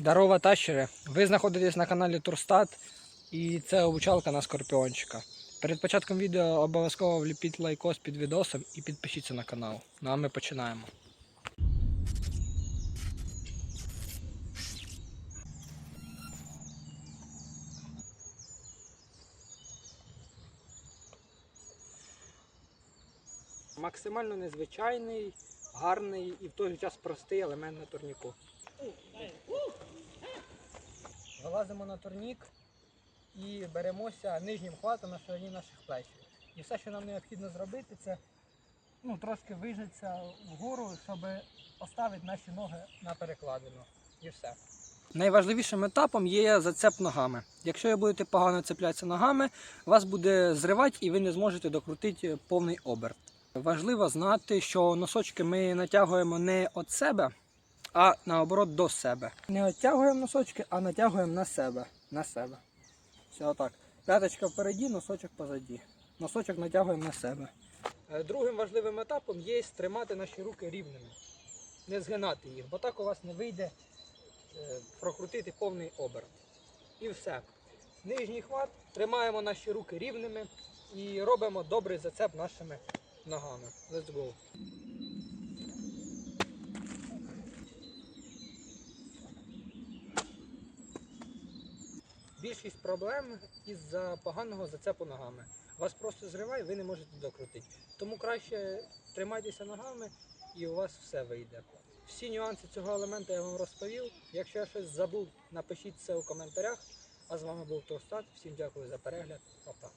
Здорово, тащери! Ви знаходитесь на каналі Турстат і це обучалка на скорпіончика. Перед початком відео обов'язково вліпіть лайкос під відосом і підпишіться на канал. Ну а ми починаємо. Максимально незвичайний, гарний і в той же час простий елемент на турніку. Вилазимо на турнік і беремося нижнім хватом на ширині наших плечів. І все, що нам необхідно зробити, це ну, трошки вижитися вгору, щоб поставити наші ноги на перекладину. І все. Найважливішим етапом є зацеп ногами. Якщо ви будете погано цеплятися ногами, вас буде зривати і ви не зможете докрутити повний оберт. Важливо знати, що носочки ми натягуємо не від себе, а наоборот до себе. Не оттягуємо носочки, а натягуємо на себе. На себе. Все отак. П'яточка впереді, носочок позаді. Носочок натягуємо на себе. Е, Другим важливим етапом є тримати наші руки рівними. Не згинати їх, бо так у вас не вийде е, прокрутити повний оберт. І все. Нижній хват, тримаємо наші руки рівними і робимо добрий зацеп нашими ногами. Let's go. Більшість проблем із-за поганого зацепу ногами. Вас просто зриває, ви не можете докрутити. Тому краще тримайтеся ногами і у вас все вийде. Всі нюанси цього елемента я вам розповів. Якщо я щось забув, напишіть це у коментарях. А з вами був Турстат. Всім дякую за перегляд. Па-па.